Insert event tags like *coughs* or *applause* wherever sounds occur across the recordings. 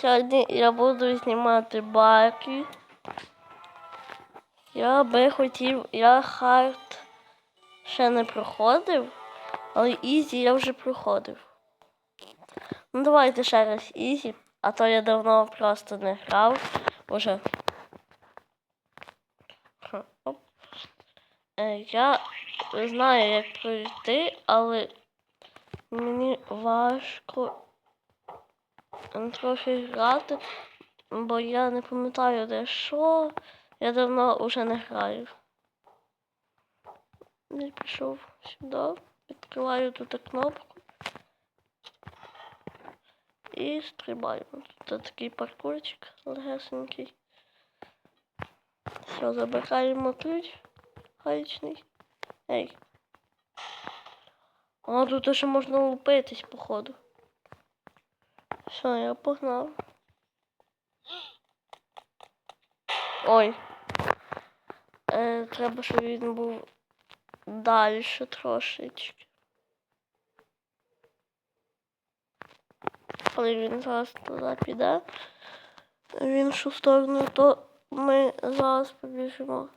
Сьогодні я буду знімати баки. Я би хотів, я хард ще не проходив, але Ізі я вже проходив. Ну давайте ще раз Ізі, а то я давно просто не грав уже. Е, Я знаю, як пройти, але мені важко трохи грати, бо я не пам'ятаю де що. Я давно вже не граю. Я пішов сюди, відкриваю тут кнопку і стрибаю. Тут такий паркурчик легесенький. Все, забираємо ключ гаечний. Ей. А тут ще можна лупитись, походу. Все, я погнав. Ой. Е, треба, щоб він був далі трошечки. Коли він зараз туди піде, в іншу сторону, то ми зараз побіжимо.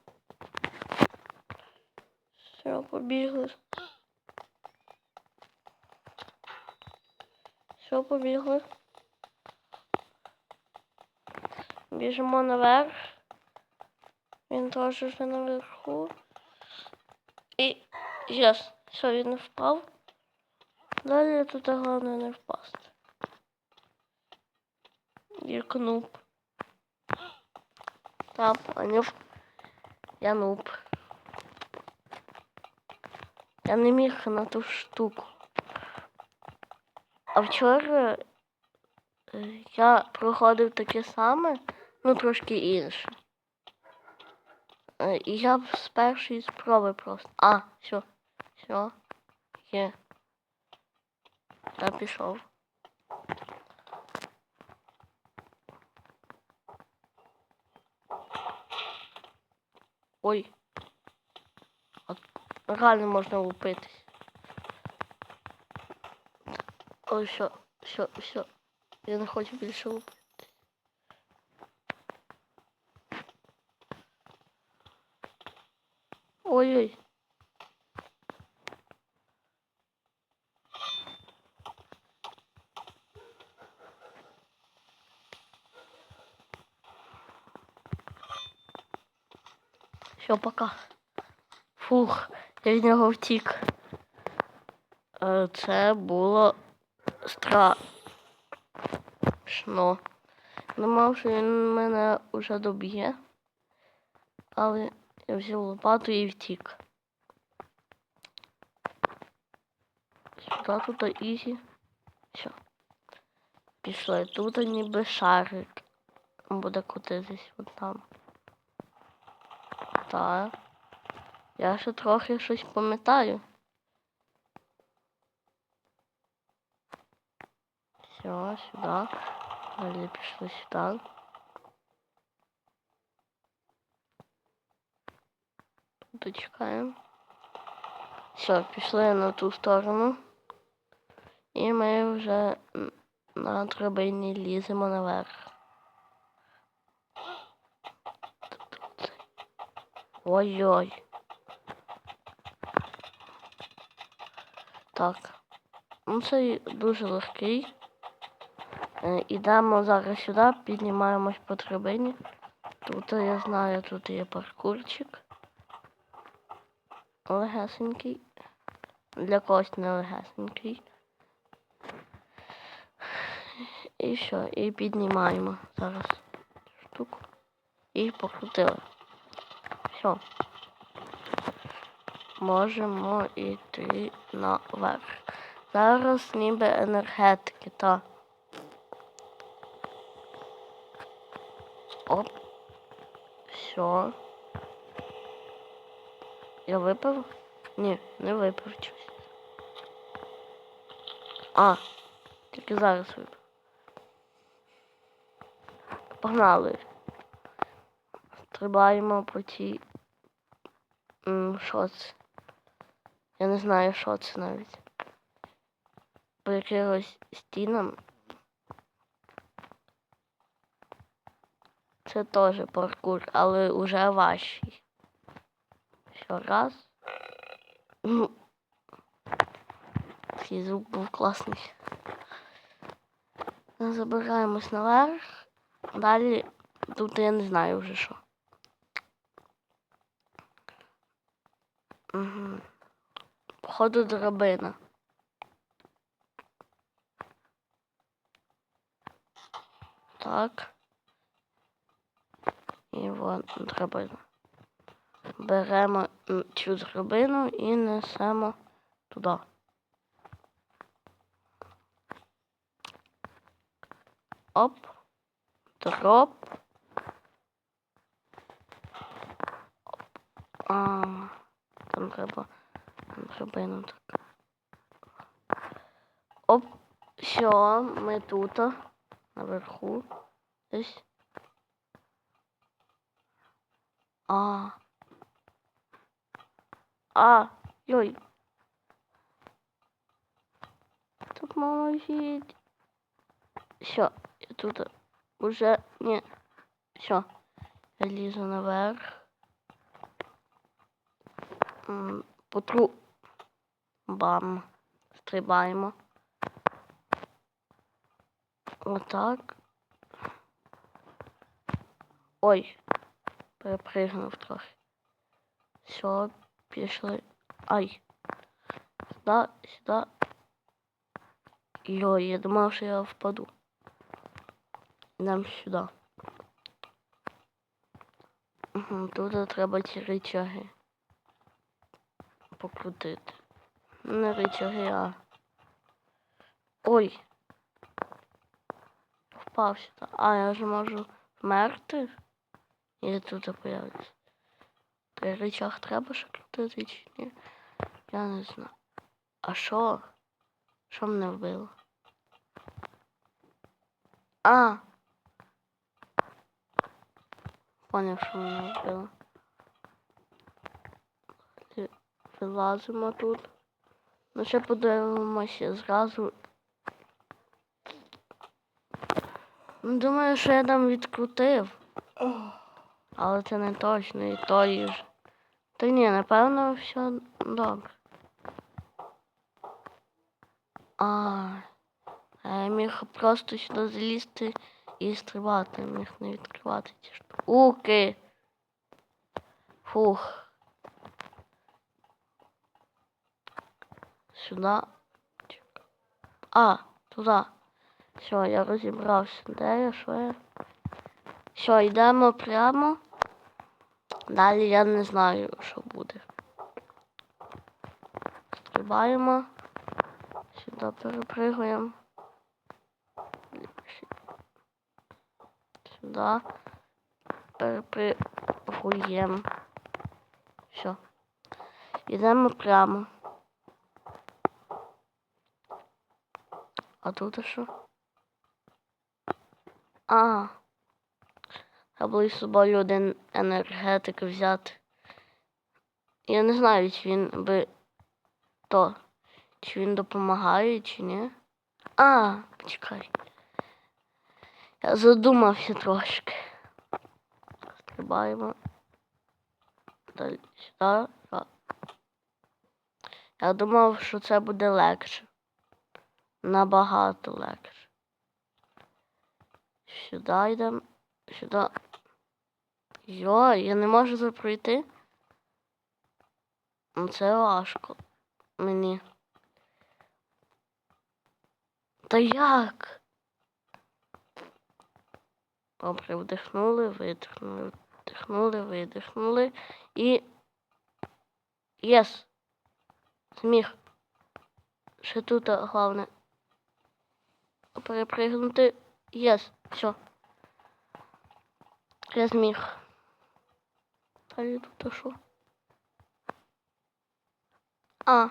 Все, побігли. Все, побігли. Біжимо наверх. Він теж вже наверху. І єс, все, він не впав. Далі тут головне не впасти. Як нуб. Та, поняв. Я нуб. Я не міг на ту штуку. А вчора е, я проходив таке саме, ну трошки інше. Е, я б з першої спроби просто. А, все, все, є. Я пішов. Ой. От реально можна лупитись. Ой, все, все, все. Я не хочу більше лупити. Ой-ой. Все, пока. Фух, я від нього втік. Е, Це було страшно. Думав, що він мене вже доб'є. Але я взяв лопату і втік. Сюди тут ізі. Все. Пішли. Тут ніби шарик. Буде крутитись от там. Так. Я ще трохи щось пам'ятаю. Все, сюди. Далі пішли сюди. Тут чекаємо. Все, пішли на ту сторону. І ми вже на драбині ліземо наверх. Ой-ой. Так. Ну це дуже легкий. Е, Ідемо зараз сюди, піднімаємось по драбині. Тут я знаю, тут є паркурчик. Легесенький. Для когось не легесенький. І все, і піднімаємо зараз штуку. І покрутили. Все. Можемо йти наверх. Зараз ніби енергетики, та. Оп. Все. Я випив? Ні, не випив щось. А, тільки зараз випив. Погнали. Стрибаємо по тій. М, Що це? Я не знаю, що це навіть. По якихось стінам. Це теж паркур, але уже важчий. Ще раз. *clears throat* Цей звук був класний. Забираємось наверх. Далі тут я не знаю вже що. Угу. Походу драбина. Так. І вон драбина. Беремо цю драбину і несемо туди. Оп. Дроп. А, там треба драбину так. Оп. Все, ми тут. Наверху. Десь. А. А, йой. Тут поможіть. Все, я тут уже не. Все. Я лізу наверх. Потру. Бам. Стрибаємо. Отак. Ой. Перепригнув трохи. Все, пішли. Ай. Сюда, сюда. Йой, я думав, що я впаду. Йдемо сюди. Угу, тут треба ці рычаги покрутити. Не рычаги, а. Ой. Впав сюди. А, я вже можу вмерти. І тут появиться. Той рычаг треба ще крутити чи ні? Я не знаю. А що? Що мене вбило? А! Поняв, що мене вбило. Вилазимо тут. Ну ще подивимося зразу. Ну, Думаю, що я там відкрутив. Але це не точно і то ж. Та ні, напевно, все добре. А, а я міг просто сюди залізти і стрибати, міг не відкривати ці штуки. Фух. Сюди. А, туди. Все, я розібрався. Де я, що я? Все, йдемо прямо. Далі я не знаю, що буде. Стрибаємо. Сюди перепригуємо. Сюди. Перепригуємо. Все. Йдемо прямо. А тут що? А. Було з собою один енергетик взяти. Я не знаю, чи він би то, чи він допомагає, чи ні. А, почекай. Я задумався трошки. Стрибаємо. Далі сюди. Я думав, що це буде легше. Набагато легше. Сюди йдемо. Сюди. Йо, я не можу це пройти. Ну, Це важко мені. Та як? Добре, вдихнули, видихнули, вдихнули, видихнули і. Єс! Зміг. Ще тут головне. Перепригнути. Єс, все. Я зміг. Далі *coughs* тут що? А.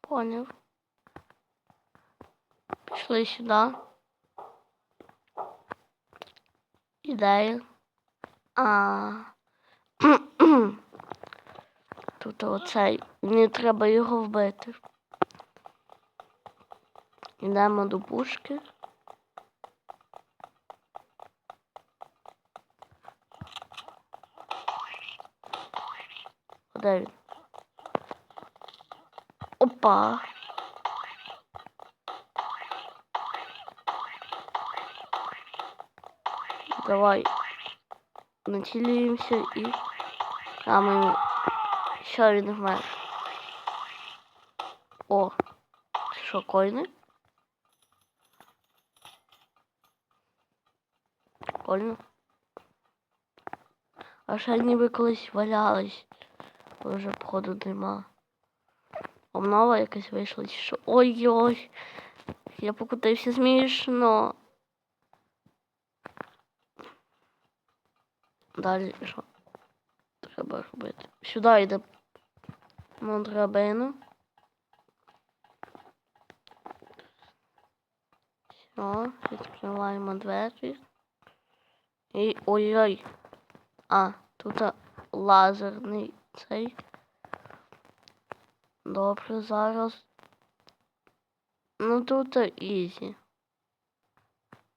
Поняв. Пішли сюди. Ідея. А. Тут оцей. Мені треба його вбити. Йдемо до пушки. А Де він? Опа. Давай. Націлюємося і прямо що він. О, це що, коїни? Прикольно. А ще ніби валялись. Але Вже походу нема. Обнова якась вийшла. Ой-ой. Я покутився смішно. Далі що? Треба робити. Сюди йде на драбину. Все, відкриваємо двері. І ой-ой. А, тут лазерний цей. Добре, зараз. Ну тут ізі.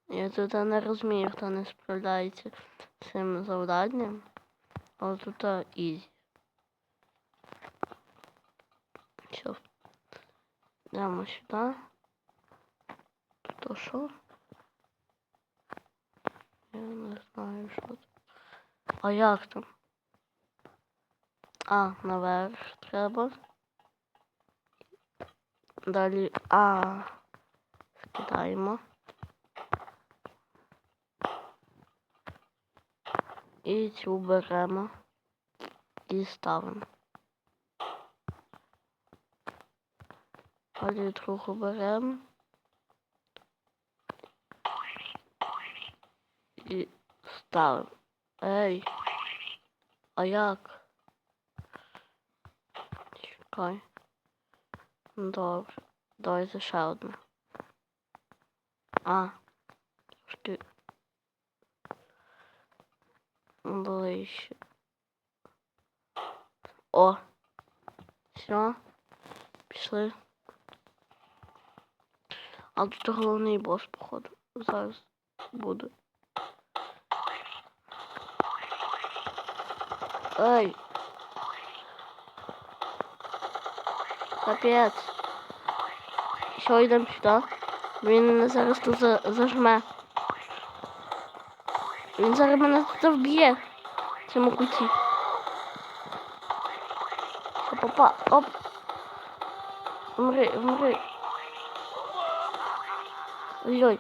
Я тут не розумію, хто не справляється з цим завданням. Але тут ізі. Все. Йдемо сюди. Тут що? Я не знаю, що тут. А як там? А, наверх треба. Далі. А. Скидаємо. І цю беремо. І ставимо. Далі другу беремо. І ставимо. Ей. А як? Чекай. Добре. Давай за ще одну. А. Трошки. Ближче. О. Все. Пішли. А тут головний бос, походу. Зараз буде. Ей. Капець. Що, йдемо сюди? Він зараз тут за- зажме. Він зараз мене тут вб'є. В цьому куті. Опа, оп. Вмри, вмри. Ой-ой.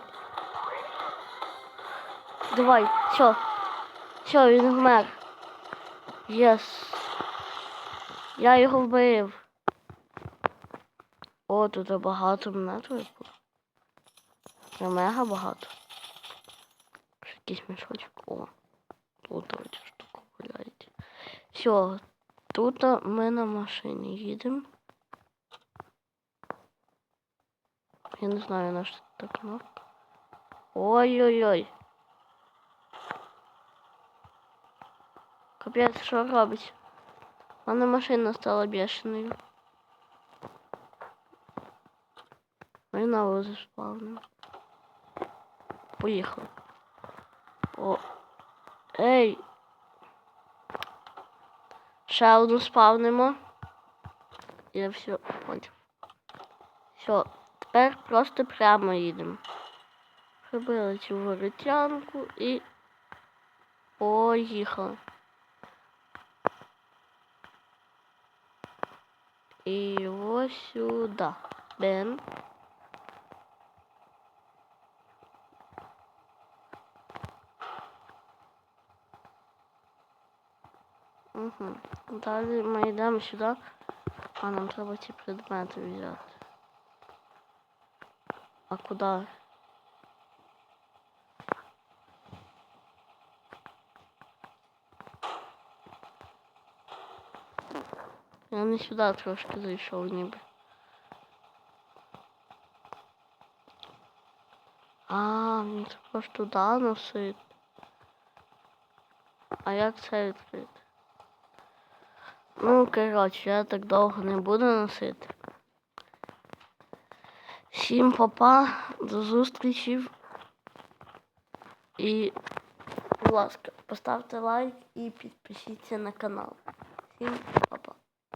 Давай, все. Все, він вмер. Єс. Я його вбив. О, тут багато монет випало. Це мега багато. Ще Якийсь мішочок. О. Тут ось штука валяється. Все. Тут ми на машині їдемо. Я не знаю, на що та кнопка. Ой-ой-ой. Капець, що робить? У мене машина стала бешеною. Возі спавнимо. Поїхали. О. Ей. Ще спавнимо. І все, понял. Все, тепер просто прямо їдемо. Прибили цю воротянку і поїхали. І ось сюди. Бен. Далі ми йдемо сюди, а нам треба ці предмети взяти. А куди? Я не сюди трошки зайшов ніби. А, мені треба ж туди носити. А як це відкрити? Ну, коротше, я так довго не буду носити. Всім папа, до зустрічі. І, будь ласка, поставте лайк і підпишіться на канал. Всім